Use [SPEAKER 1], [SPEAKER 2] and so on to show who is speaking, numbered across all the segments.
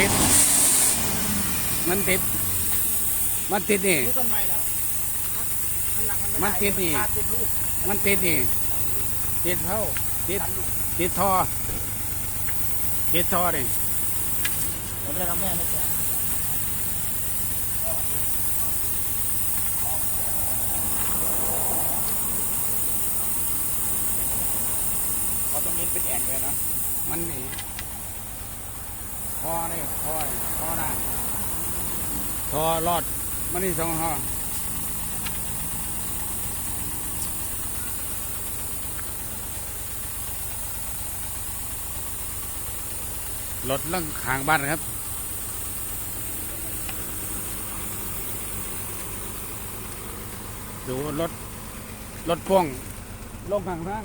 [SPEAKER 1] ติด มันติด มันติดนี่
[SPEAKER 2] นี่ต้นไม้แล้วมันหนักมัน
[SPEAKER 1] มันติดนี่
[SPEAKER 2] ขาติดลูก
[SPEAKER 1] มันติดนี่ ติดเท่าติด ติดท่อ ติดท่อนี่
[SPEAKER 2] ผมจะทำแม่ไม่ใช่เพราะตรงนี้เป็นแอ่งเลยนะ
[SPEAKER 1] มันนี่ ท่อนี่ท่อนี่ท่อหน้าท่อรอดมันนี่สองท่อรถลังขางบ้านครับดูรถ รถพ่วงลงข้างทาง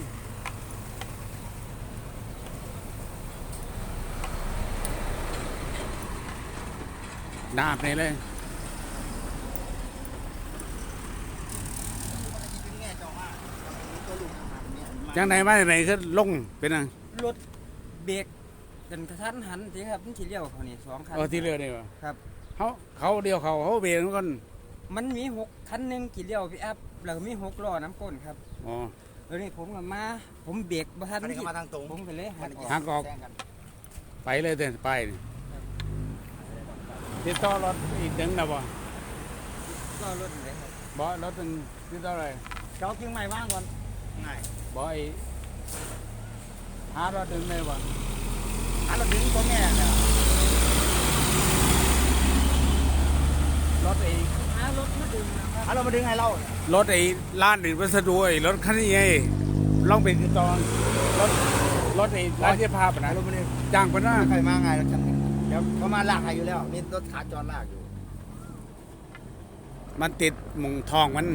[SPEAKER 1] ดาบนี่เลย
[SPEAKER 2] เป็นแง่จอว่าตัวลูกหันเนี่ยมา
[SPEAKER 1] จังไหนมาไหนคือลงเป็นอัง
[SPEAKER 3] รถเบรกกันกระทันหันสิครับมันสิเลี้ยวเขานี่สองคัน
[SPEAKER 1] เอาที่เรือนี่วะ
[SPEAKER 3] ครับ
[SPEAKER 1] เขาเขาเดียวเขาเขาเบรกกัน
[SPEAKER 3] มันมีหกคันหนึ่งกี่เลี้ยวพี่อัพแล้วก็มีหกล้อน้ำก้นครับ
[SPEAKER 1] อ๋อ
[SPEAKER 3] แล้วนี่ผมก็มา ผมเบรกบ่ทัน
[SPEAKER 2] อันนี้ก็มาทางตรง
[SPEAKER 3] ผมก็เลยหักออก
[SPEAKER 1] หักออก
[SPEAKER 2] แซงกัน
[SPEAKER 1] ไปเลยเดินไปนี่ ติดต่อรถอีกดึงนะบ่
[SPEAKER 3] ก็รถเลยครับ
[SPEAKER 1] บ่รถเป็นติดต่ออะไร
[SPEAKER 2] เจ้าทิ้งไม้ว่างก่อนง่าย
[SPEAKER 1] บ่ไอ้หารถดึงเลยบ่
[SPEAKER 2] อันเราดึงตัวแม่เนี่ย
[SPEAKER 1] รถไอ้
[SPEAKER 3] หารถมาดึงนะครับ
[SPEAKER 2] อันเรามาดึงให้เรา
[SPEAKER 1] รถไอ้ร้านอื่นวัสดุไอ้รถคันนี้ไงลองเป็นติดต่อรถรถไอ้ร้านเสื้อผ้าปะนะ
[SPEAKER 2] เรามาดึง
[SPEAKER 1] จ้างปะนะ
[SPEAKER 2] ใครมาไงแล้วฉันเดี๋ยวเขามาลากให้อยู่แล้วนี่รถขาจรลากอยู่
[SPEAKER 1] มันติดหมุงทองมัน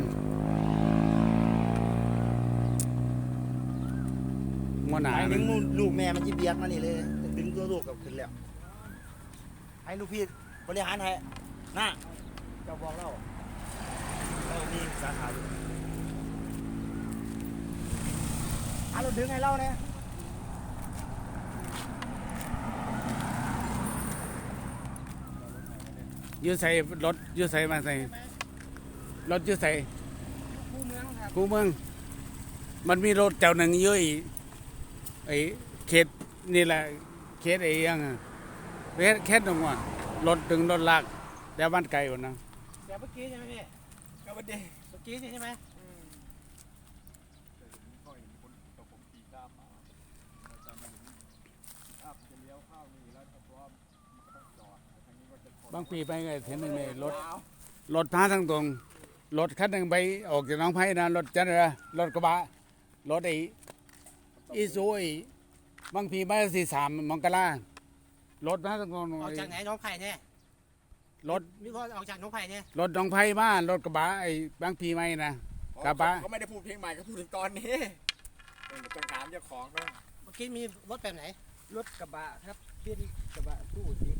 [SPEAKER 1] งัวหนา
[SPEAKER 2] ไอ้
[SPEAKER 1] มั
[SPEAKER 2] ดึ
[SPEAKER 1] น
[SPEAKER 2] งลูกแม่มันจีเบียดมานี่เลยดึงตัวลูกกลับขึ้นแล้ว ให้ลูกพี่บริหารให้น่ะเจ้าบอกเราเรามีสาขาอยู่อันเราดึงให้เราเนี่ย
[SPEAKER 1] ยืดใส่รถอยืดใส่มาใส่รถอยืดใส่
[SPEAKER 3] คู่เมืองครับ
[SPEAKER 1] กูเมือง มันมีรถเจ้าหนึ่งเยอะอีกไอ้เขตนี่แหละเขตไอ้ยังอะเขตเขตตรงว่ารถถึงรถลากแต่บ้านไกลกว่านะ
[SPEAKER 2] เดี๋ยวเมื่อกี้ใช่ไหมพี่กับวันเดย์เมื่อกี้ใช่ไหม
[SPEAKER 1] บางปีไปไงเห็นหนึ่งในรถรถพาทั้งตรงรถคันหนึ่งไปออกจากหน้องไผ่นะรถจันทร์รถกระบะรถไอ้อีซูไอ้บางปีไปสี่สามมังกรารถพาทั้งตรง
[SPEAKER 2] ออกจากไหนน้องไผ่เนี่ย
[SPEAKER 1] รถ
[SPEAKER 2] นี่ก็ออกจากน้องไผ่เนี่ย
[SPEAKER 1] รถหน้องไผ่มารถกระบะไอ้บางปีไม่นะกระบะ
[SPEAKER 4] เขาไม่ได้พูดเพลงใหม่เขาพูดถึงตอนนี้เออต้องถามเจ้าของนะ
[SPEAKER 2] เมื่อกี้มีรถแบบไหน
[SPEAKER 3] รถกระบะครับเป็นกระบะตู้สีขาวครับ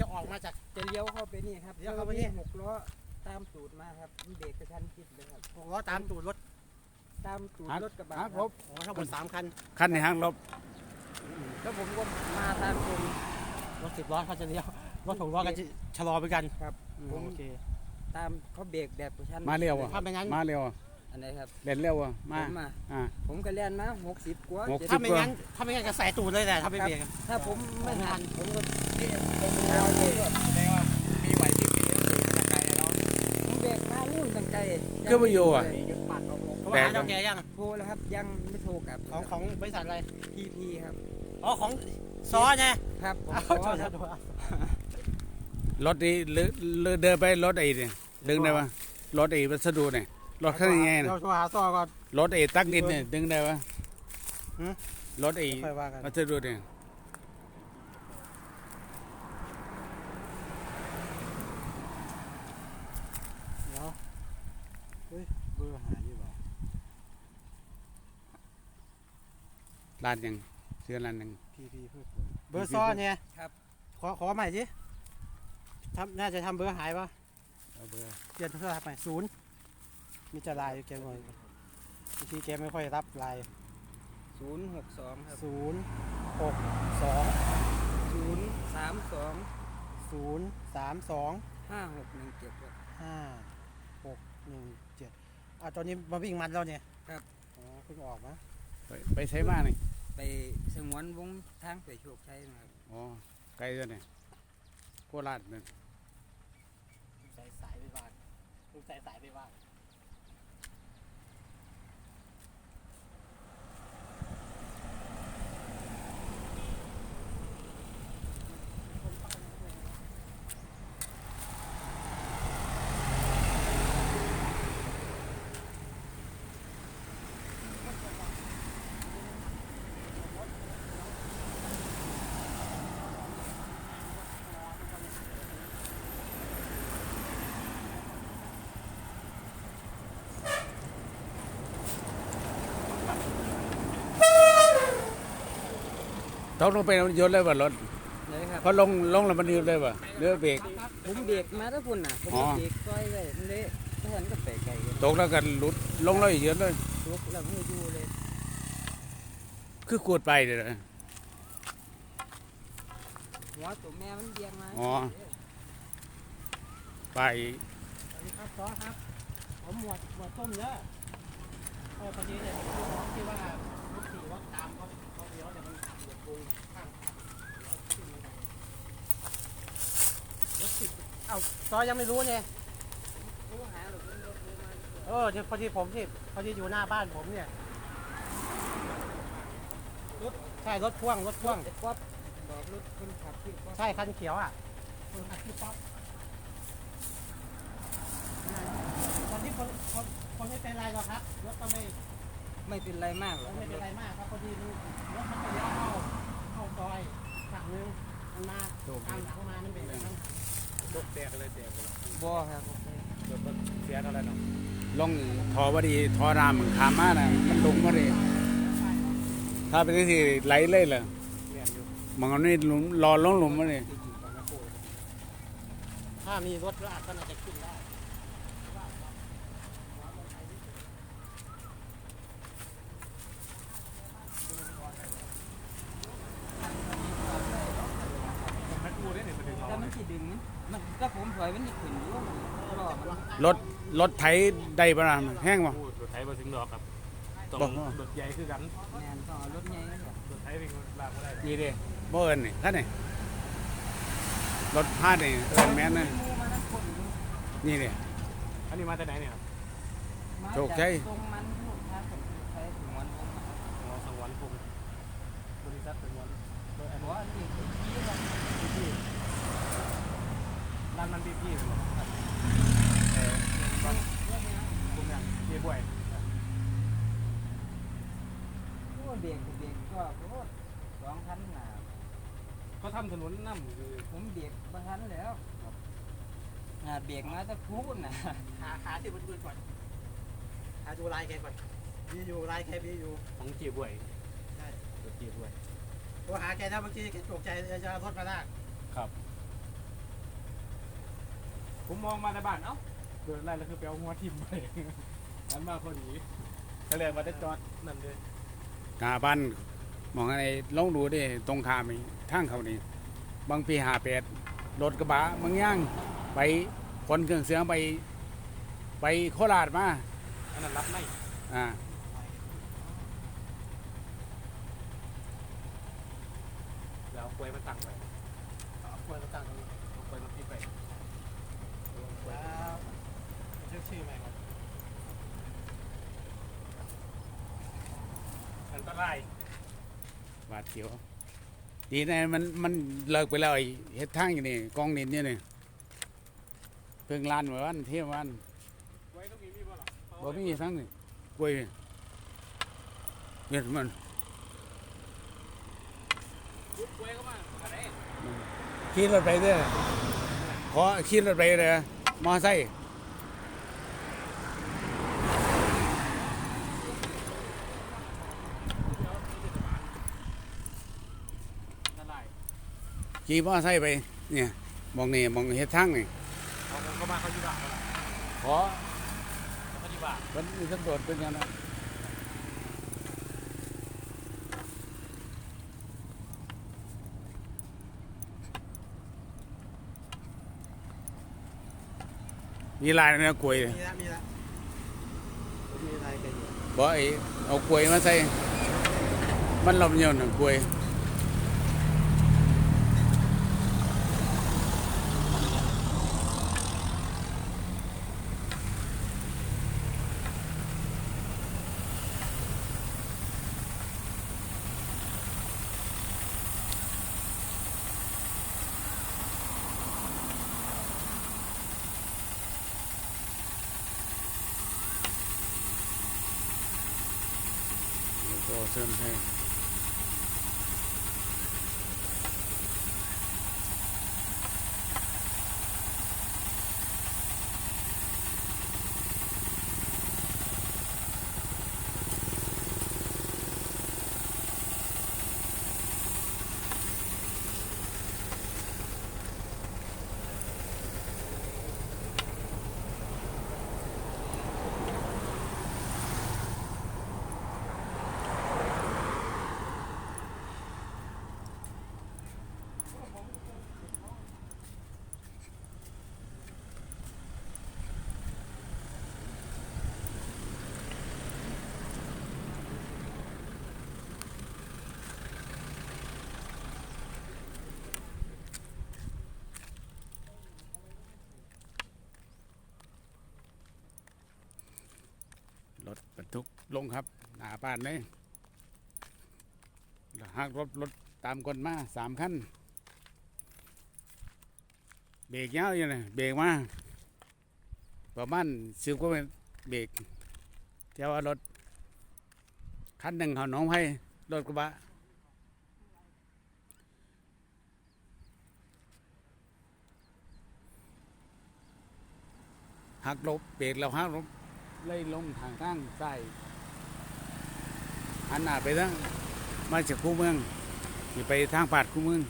[SPEAKER 2] จะออกมาจาก
[SPEAKER 3] จะเลี้ยวเข้าไปนี่ครับ
[SPEAKER 2] เลี้ยวเข้าไปนี่
[SPEAKER 3] หกล้อตามตูดมาครับมันเบรกกระชั้นชิดเลยครับ
[SPEAKER 2] หกล้อตามตูดรถ
[SPEAKER 3] ตามตูด
[SPEAKER 1] ฮัก
[SPEAKER 3] รถกระบะ
[SPEAKER 1] ฮัก
[SPEAKER 3] ค
[SPEAKER 1] ล
[SPEAKER 3] รับบ
[SPEAKER 2] โอ้ทั้งหมดสามคัน
[SPEAKER 1] คันในห้างลบ
[SPEAKER 3] แล้วผมก็มาทางตรง
[SPEAKER 2] รถสิบล้อเขาจะเลี้ยว รถหกล้อก็จะชะลอไปกัน
[SPEAKER 3] ครับ
[SPEAKER 2] อืม
[SPEAKER 3] ผม
[SPEAKER 2] โอเค
[SPEAKER 3] ตามเขาเบรกแบบกระชั้น
[SPEAKER 1] มาเร็วอะ
[SPEAKER 2] ถ้าไม่งั้น
[SPEAKER 1] มาเร็วอะ
[SPEAKER 3] อันไหนครับ
[SPEAKER 1] เล่นเร็วอะ
[SPEAKER 3] ผมา
[SPEAKER 1] ม
[SPEAKER 3] มา
[SPEAKER 1] อ่า
[SPEAKER 3] ผมก็เรียนมาหกสิบกว่า
[SPEAKER 1] หกสิบ
[SPEAKER 3] เจ็ด
[SPEAKER 2] ถ้าไม่งั้นถ้าไม่งั้นก็ใส่ตูดเลยแหละถ้าไม่เบรกอะ
[SPEAKER 3] ถ้าผมไม่หันผมก็
[SPEAKER 4] แสดงว่ามีไหวพริบมีสติในใจเนาะ
[SPEAKER 3] ผมเบรกมานู่นตั้งใจ
[SPEAKER 1] ก็ไปอยู่อะ
[SPEAKER 4] มียึดปัดเอาลง
[SPEAKER 2] เขาว่าหาเจ้าแก่ยัง
[SPEAKER 3] โทรแล้วครับยังไม่โทรกลับ
[SPEAKER 2] ของของบริษัทอะไร
[SPEAKER 3] พีพีครับ
[SPEAKER 2] อ๋อของซอไง
[SPEAKER 3] ครับผม
[SPEAKER 2] อ้าว
[SPEAKER 3] ขอ
[SPEAKER 2] โทษ
[SPEAKER 3] ครับ
[SPEAKER 2] โทษ
[SPEAKER 1] รถนี้หรือหรือเดินไปรถไอ้เนี่ยดึงได้ปะรถไอ้วัสดุเนี่ย รถคันนี้ไงนะ
[SPEAKER 2] เดี๋ยวโทรหาซอก่อน
[SPEAKER 1] รถไอ้ตักดินเนี่ยดึงได้ปะ
[SPEAKER 2] หือ
[SPEAKER 1] รถไอ้
[SPEAKER 2] ค่อยว่ากัน
[SPEAKER 1] วัสดุเนี่ย
[SPEAKER 2] เดี๋ยวเฮ้ยเบอร์หายอยู่เปล่า
[SPEAKER 1] ร้านยังเสื้อร้านยัง
[SPEAKER 2] พีพีเพื่อเบอร์ซอเนี่ย
[SPEAKER 3] ครับ
[SPEAKER 2] ขอขอใหม่สิทำน่าจะทำเบอร์หายปะ
[SPEAKER 1] เอาเบอร์
[SPEAKER 2] เปลี่ยนโทรศัพท์ใหม่ศูนย์ มีจะไลน์แกหน่อยบางทีแกไม่ค่อยรับไลน์
[SPEAKER 3] ศูนย์หกสองครับ
[SPEAKER 2] ศูนย์หกสอง
[SPEAKER 3] ศูนย์สามสอง
[SPEAKER 2] ศศูนย์สามสอง
[SPEAKER 3] ห้าหกหนึ่งเจ็ดครับ
[SPEAKER 2] ห้าหกหนึ่งเจ็ดอะตอนนี้มาวิ่งมันแล้วเนี่ย
[SPEAKER 3] ครับ
[SPEAKER 2] อ๋อเพิ่งออกนะ
[SPEAKER 1] ไปไปใช้มานี่
[SPEAKER 3] ไปสงวนวงทางไปโชคชัยนะครับ
[SPEAKER 1] อ๋อไกลตัวเนี่ยโคราชนั่น
[SPEAKER 2] สายสายไปบ้านลุงสายสายไปบ้าน
[SPEAKER 1] ต้องลงไปยนต์เลยว่ารถ
[SPEAKER 3] เลยครับ
[SPEAKER 1] พอลงลงแล้วมันยืนเลยว่ะเรือเบรก
[SPEAKER 3] ผมเบรกมาถ้าพุ่นน่ะ ผม
[SPEAKER 1] อ๋อ
[SPEAKER 3] เบรกซอยไว้มันเละถ้าฉันก็ไปไกลกัน
[SPEAKER 1] ตกแล้วกันหลุดลงแล้วอีกเยอะเลย
[SPEAKER 3] ลุกแล้วมันก็อยู่เลย
[SPEAKER 1] คือขูดไปเดี๋ยวนะ
[SPEAKER 3] หัวตัวแม่มันเบียงมา
[SPEAKER 1] อ๋อ ไป
[SPEAKER 2] สวัสดีครับซอครับ ผมหมวดหมวดต้มเยอะเออพอดีเนี่ยที่ว่ารถสี่รถตามเขาเขาเลี้ยวเนี่ยมันเหยียบปูนข้างทางเลี้ยวขึ้นมาได้รถสิบ เอ้าซอยังไม่รู้เนี่ย
[SPEAKER 3] รู้หาหรอกมันรถเลยมา
[SPEAKER 2] เออเดี๋ยวพอดีผมที่พอดีอยู่หน้าบ้านผมเนี่ยรถใช่รถพ่วงรถพ่วง
[SPEAKER 3] ไอ้ป๊อปบอกรถคนขับที่ป๊อป
[SPEAKER 2] ใช่คันเขียวอะคนขับที่ป๊อปตอนนี้คนคนคนไม่เป็นไรหรอกครับรถก็ไม่
[SPEAKER 3] ไม่เป็นไรมากหรอก
[SPEAKER 2] ไม่เป็นไรมากครับพอดีมันรถมันไปเลี้ยวเข้าเข้าซอยฝั่งนึงมันมาตามหลังมามันเป็นอย่างนั้น
[SPEAKER 4] ตกแตกเลยแตกเลย
[SPEAKER 3] บ่ครับ
[SPEAKER 4] รถมันเสียเท่าไหร่เนาะ
[SPEAKER 1] ลงทอพอดีทอรามมันขามมานะมันลงพอดีถ้าเป็นที่ไหลเลยล่ะ
[SPEAKER 4] เรียนอยู่
[SPEAKER 1] มันก็นี่หลุมรอลงหลุมมาเลย
[SPEAKER 2] ถ้ามีรถลากก็น่าจะขึ้นได้
[SPEAKER 4] มันกูได้เนี่ยมันถึง
[SPEAKER 3] แต่มันสิดึงมันมัน ถ้าผมถอยมันสิขึ้นอยู่มันรอมัน
[SPEAKER 1] รถรถไถได้ปะนะแห้งปะ
[SPEAKER 4] กูรถไถมาถึงดอกครับต้อง
[SPEAKER 1] บอกว่า
[SPEAKER 4] รถใหญ่คือกัน
[SPEAKER 3] แม่นต้องเอารถใหญ่นั่นแหละ
[SPEAKER 4] รถไถวิ่งลากไม่ได้
[SPEAKER 1] นี่เด้บ่เอิญนี่ท่านนี่รถพาดนี่เอิญแม่นนะ
[SPEAKER 3] หมู่มาทั้งคนอยู่
[SPEAKER 1] นี่เด้
[SPEAKER 4] อันนี้มาแต่ไหนเนี่ยครับ
[SPEAKER 3] มา
[SPEAKER 1] โชคชัย
[SPEAKER 3] จากตรงมันลูกค้าของใช้ถึงวันผมมา
[SPEAKER 4] อ๋อสังวรพงศ์บริษัทสังวรโดยอัน
[SPEAKER 3] บอกว่านี่คือที่ว่า
[SPEAKER 4] พี่พี่ ร้านมันพี่พี่เลยครับเออบ้านผมอย่างพี่บ่วย
[SPEAKER 3] โอ้เบรกเบรกก็โอ้สองคันหน่ะ
[SPEAKER 4] เขาทำถนนน้ำคือ
[SPEAKER 3] ผมเบรกบ่ทันแล้วอ่าเบรกมาแตะพูดนะ
[SPEAKER 2] หาขาที่บนพื้นก่อนหาดูลายแกก่อนมีอยู่ลายแกมีอยู่
[SPEAKER 4] ของเจี๊บ่วย
[SPEAKER 2] ใช่
[SPEAKER 4] เจี๊บ่วย
[SPEAKER 2] โทรหาแกแล้วเมื่อกี้แกตกใจจะรถมาลากครับ
[SPEAKER 4] ผมมองมาในบ้านเอ้าเดินไล่แล้วคือไปเอาหัวทิ่มไปอันมาพอดีทะเลมาได้จอดนั่นเลย
[SPEAKER 1] กาบ้านมองอะไรลองดูดิตรงขามนี่ทางเขานี่บางปีหาแปดรถกระบะบางอย่างไปคนเครื่องเสียงไป ไปโคราชมา
[SPEAKER 4] อันนั้นรับไม่
[SPEAKER 1] อ่า
[SPEAKER 4] แล้วเอากล้วยมาตั้งไว้
[SPEAKER 2] เอาควรมาตั้งตรงนี้
[SPEAKER 4] เอากล้วยมาพิมพ์ไป
[SPEAKER 2] แล้วเช็คชื่อใหม่ก่อน
[SPEAKER 4] อันตราย
[SPEAKER 1] บาดเสียว ดีนะมันมันเลิกไปแล้วไอ้เฮ็ดทางอยู่นี่กองนินอยู่นี่เพิ่งลานเมื่อวันเที่ยงวัน
[SPEAKER 4] กล้วยังมีมีบ่
[SPEAKER 1] มีทั้งนี่กล้วยเวียดมัน
[SPEAKER 4] ขี่ร
[SPEAKER 1] ถไปเด้อขอขี่รถไปเลยมอไซค์
[SPEAKER 4] อันตราย
[SPEAKER 1] ขี่มอไซค์ไปเนี่ยมองนี่มองเฮ็ดทางนี่
[SPEAKER 4] เขาเข้ามาเขาอยู่บ้านเขาละ
[SPEAKER 1] ขอ
[SPEAKER 4] เขาอยู่บ้าน
[SPEAKER 1] มันมีตำรวจเป็นยังไงมีลายในกล้วย
[SPEAKER 2] มีละมีละผมมีอะไรกันอยู่
[SPEAKER 1] บ่ไอ้เอากล้วยมาใส่มันลมเยอะน่ะกล้วย ก็เส ถบรรทุกลงครับ หน้าบ้านเลยหากรถรถตามกันมาสามคันเบรกยาวอยู่เลยเบรกมาประมาณสิบกว่าเมตรเบรกแต่ว่ารถคันหนึ่งเขาน้องไผ่รถกระบะหักลบเบรกแล้วหักลบ เลยลงทางข้างซ้หันหน้าไปทางมาจากคูเมือมีไปทางปาดคูเมือง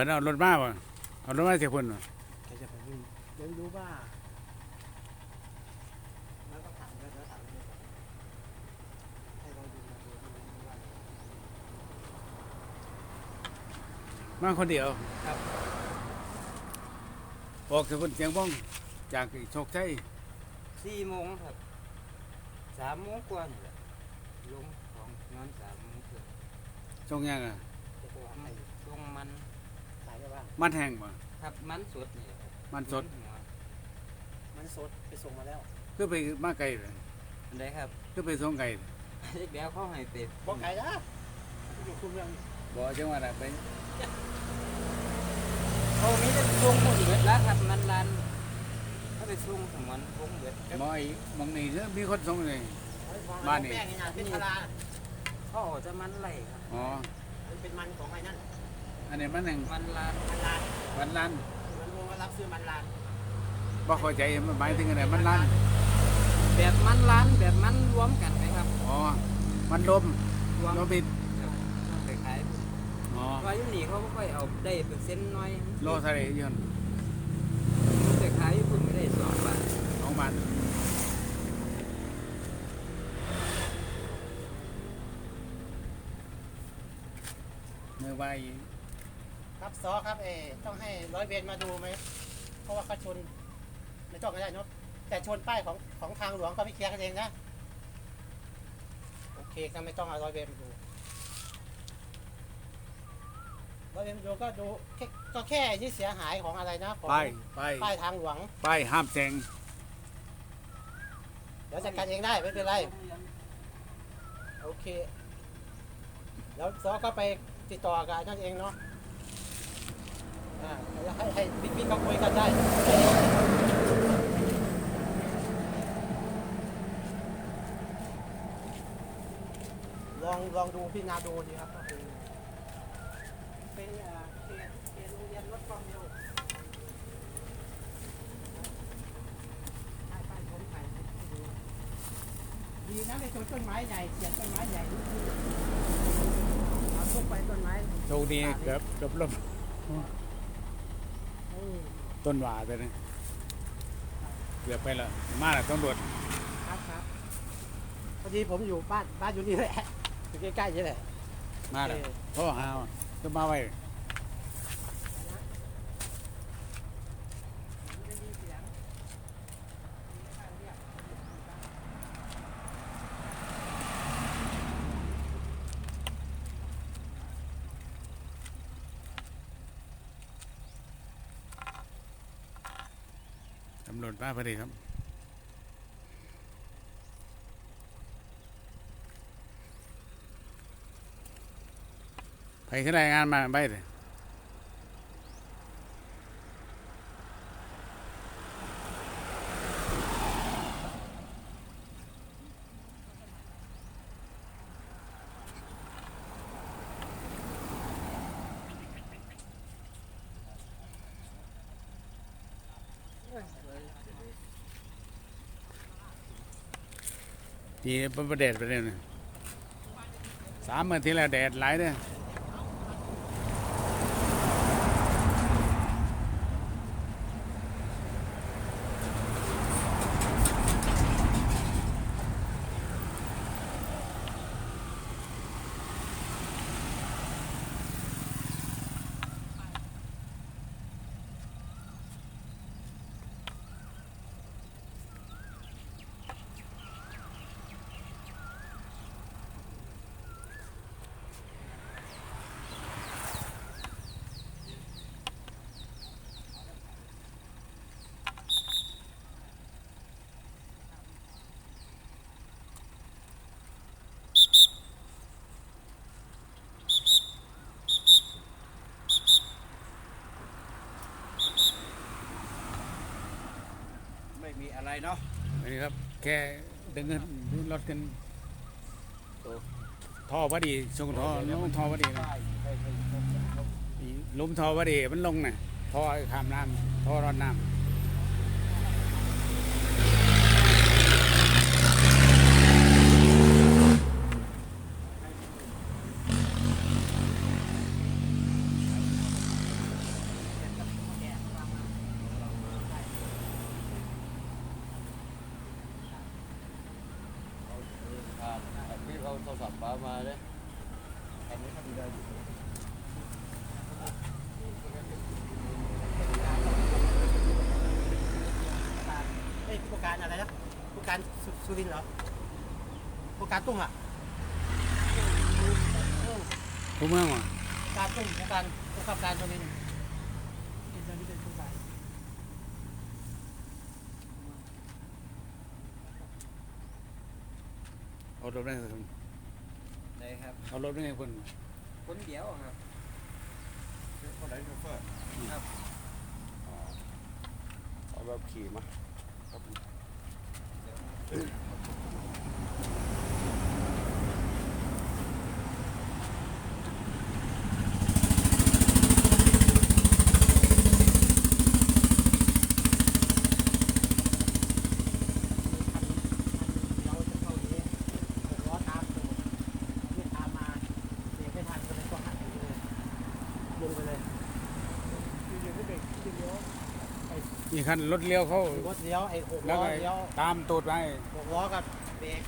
[SPEAKER 1] พิ่นเอารถมาบ่เอารถมาเสียเพิ่นบ่
[SPEAKER 2] ใครจะไปดูเดี๋ยวดูว่าแล้วก็ถามแล้วก็ถามเลยให้เราดูมาดูว่า
[SPEAKER 1] มาคนเดียว
[SPEAKER 3] ครับ
[SPEAKER 1] ออกจากเพิ่นเสียงบ้องจากโชคชัย
[SPEAKER 3] สี่โมงครับสามโมงกว่านี่แหละลงของนอนสามโมงเกือบ
[SPEAKER 1] ชงยังอะ
[SPEAKER 2] จะโทรหาใคร
[SPEAKER 3] ลงมัน
[SPEAKER 2] ขายได้บ้าง
[SPEAKER 1] มันแห้งบ่
[SPEAKER 3] ครับมันสดนี่แหละครับ
[SPEAKER 1] มันสด
[SPEAKER 3] หัว
[SPEAKER 2] มันสดไปส่งมาแล้ว
[SPEAKER 1] คือไปมาไกลเลย
[SPEAKER 3] อันใดครับ
[SPEAKER 1] คือไปส่งไกลเลย
[SPEAKER 3] เดี๋ยวเขาให้เป็ด
[SPEAKER 2] บอกไก่นะอยู่คุมเรื่อง
[SPEAKER 1] บ่จังหวัดอะไป
[SPEAKER 3] เขามีแต่ส่งหมดเบิดแล้วครับมันร้านเขาไปส่งสมวนวงเบิด
[SPEAKER 1] หมอไอ้หมองนี่คือมีคนส่งเลย บ้านนี่
[SPEAKER 2] แป้งนี่นะเป็นพารา
[SPEAKER 3] เขาเอาจะมันไหลครับ
[SPEAKER 1] อ๋อ
[SPEAKER 2] มันเป็นมันของไอ้นั่น
[SPEAKER 1] อันนี้มันหนึ่ง
[SPEAKER 3] มันร้าน
[SPEAKER 2] มันลาน
[SPEAKER 1] วันล้าน
[SPEAKER 2] มันวงว่ารับซื้อมันลาน
[SPEAKER 1] บ่เข้าใจมันหมายถึงอะไรมันล้าน
[SPEAKER 3] แบบมันร้านแบบมันรวมกันไหมครับ
[SPEAKER 1] อ๋อมันลม
[SPEAKER 3] รวม
[SPEAKER 1] ลมบิด
[SPEAKER 3] ครับไปขาย
[SPEAKER 1] อ๋อ
[SPEAKER 3] ว่าอยู่นี่เขาไม่ค่อยเอาได้เปอร์เซ็นต์น้อย
[SPEAKER 1] โลทะเลยน
[SPEAKER 3] ไปขายญี่ปุ่นไม่ได้สองบาท
[SPEAKER 1] สองบาทเมื่อวาน
[SPEAKER 2] ค รับซอครับเออต้องให้ร้อยเวรมาดูไหมเพราะว่าเขาชนไม่ต้องก็ได้เนาะแต่ชนป้ายของของทางหลวงเขาไม่เคลียร์กันเองนะโอเคก็ไม่ต้องเอาร้อยเวรมาดูร้อยเวรมาดูก็ดูแค่ก็แค่ที่เสียหายของอะไรนะของ
[SPEAKER 1] ป้ายป้าย
[SPEAKER 2] ป้ายทางหลวง
[SPEAKER 1] ป้ายห้ามแซง
[SPEAKER 2] เดี๋ยวจัดการเองได้ไม่เป็นไรโอเค แล้วซอก็ไปติดต่อกับนั่นเองเนาะอ่าแล้ว ให้ให้บิ๊กบิ๊กเขาคุยกันได้ ลองลองดูพี่นาดูดีครับก็คือเป็นเอ่อเขตเขตโรงเรียนลดความเร็วไปไปผมไปให้ดูดีนะไม่ชนต้นไม้ใหญ่เสียบต้นไม้ใหญ่นิดนึงเอาทุกไปต้นไม้
[SPEAKER 1] โชคดีเกือบเกือบล้ม ต้นหว่าแต่นี่เกือบไปแล้วมาแล้วตำรวจ
[SPEAKER 2] ครับครับพอดีผมอยู่บ้านบ้านอยู่นี่แหละอยู่ใกล้ๆนี่แหละ
[SPEAKER 1] มาแล้ว
[SPEAKER 2] เออ
[SPEAKER 1] โทรหาก็มาไว้ ตำรวจมาพอดีครับ ไปขึ้นรายงานมาใบเลย ทีเป็นประเด็ดไปเลยสามเมื่อที่แล้วแดดหลเนี่ย
[SPEAKER 3] เนาะ
[SPEAKER 1] อันนี้ครับแค่ดึงเงินดึงรถกันท่อพอดีส่งท่อลงท่อพอดีนะอีหลุมท่อพอดีมันลงน่ะท่อข้ามน้ำท่อรอดน้ำ
[SPEAKER 3] รศัพท์ป้ามาเลยอันนี้เขาดูได้อยู่
[SPEAKER 2] เอ้ยผู้การอะไรนะผู้การสุสุรินทร์เหรอผู้การตุ้มอะเออ
[SPEAKER 1] ผู้เมืองว่ะ
[SPEAKER 2] ผู้การตุ้มผู้การผู้ขับการสุรินทร์เป็นเจ้าหน้าที่เป็นผู้การ
[SPEAKER 1] เอารถได้คน
[SPEAKER 3] ได้ครับ
[SPEAKER 1] เอารถได้คน
[SPEAKER 3] คนเดียวครับ
[SPEAKER 4] คนไหนโชเฟอร์
[SPEAKER 3] เอาแบบขี่มา
[SPEAKER 2] เราจะเข้าอย่างนี้หกล้อตามตูดนี่ตามมาเบรกไม่ทันก็เลยก็หักหนีเลยลงไปเลยยืนไม่เบรกยืนเลี้ยว
[SPEAKER 1] นี่ คันรถเลี้ยวเขา
[SPEAKER 2] รถเลี้ยวไอ้หก
[SPEAKER 1] แล้ว
[SPEAKER 2] ล้อ
[SPEAKER 1] ก็
[SPEAKER 2] เลี้ยว
[SPEAKER 1] ตามตูดไป
[SPEAKER 2] หกล้อกับเบรก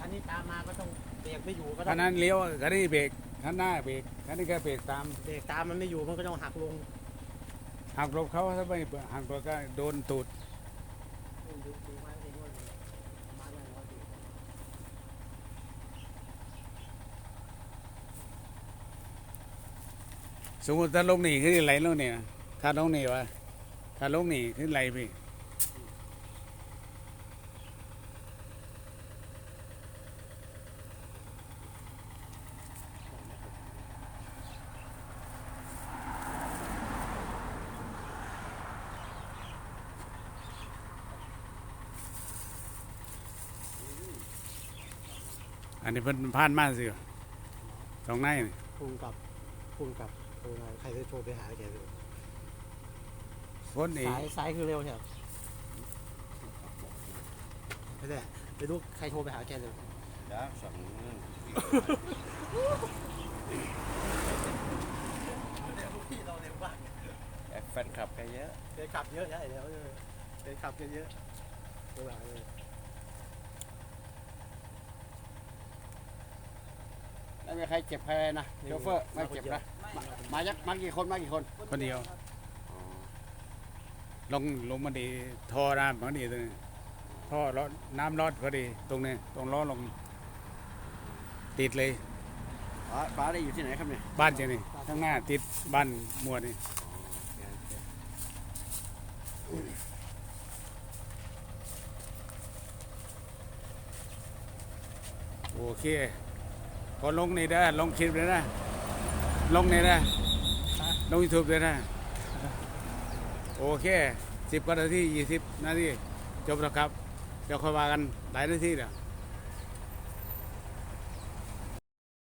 [SPEAKER 2] อันนี้ตามมาก็ต้องเบรกไม่อยู่ก็ต้
[SPEAKER 1] คั
[SPEAKER 2] อนง
[SPEAKER 1] นั้นเลี้ยวคันนี้เบรกคันหน้าเบรกคันนี้ก็เบรกตาม
[SPEAKER 2] เบรกตามมันไม่อยู่มันก็ต้องหักลง
[SPEAKER 1] หักหลบเขาถ้าไม่หักหลบก็โดนตูด
[SPEAKER 2] ดูดูมาเองว่าประมาณนั้นร้อยเบรก
[SPEAKER 1] สมมติถ้าลงหนีขึ้นไหลลงนี่นะถ้าลงหนีวะ ถ้าลงนี่ขึ้นไหลพี่อันนี้เพิ่นผ่านมาสิสองนายนี่
[SPEAKER 2] ภูมิกับภูมิกับโทรมาใครได้โทรไปหาแกดู
[SPEAKER 1] คนอี
[SPEAKER 2] สายสายคือเร็วใช่ไหมไม่ได้ไปดูใครโทรไปหาแกเลย
[SPEAKER 3] แล้วสองมือ
[SPEAKER 2] พี่เราเร็วมาก
[SPEAKER 3] แฟนคลับก็เยอะ
[SPEAKER 2] เคยขับเยอะใช่แล้วเคยขับเยอะๆตัวหลังเลย
[SPEAKER 5] ไม่มีใครเจ็บใครเลยนะโชเฟอร์ไม่เจ็บนะมายักมากี่คนมากี่คน
[SPEAKER 1] คนเดียว ลงลงมาดีท่อน้ำพอดีตรงนี้ท่อรถน้ำรอดพอดีตรงนี้ตรงล้อลง ติดเลย
[SPEAKER 5] ป้าป้าได้อยู่ที่ไหนครับเนี่ย
[SPEAKER 1] บ้านจะนี่ข้างหน้าติดบ้านหมวดนี่โอเคก็ลงนี่ได้อลงคลิปเลยนะ ลงนี่นะลงยูทูบเลยนะ โอเคสิบกว่านาทียี่สิบนาทีจบแล้วครับเดี๋ยวค่อยว่ากันหลายนาทีเดี๋ยว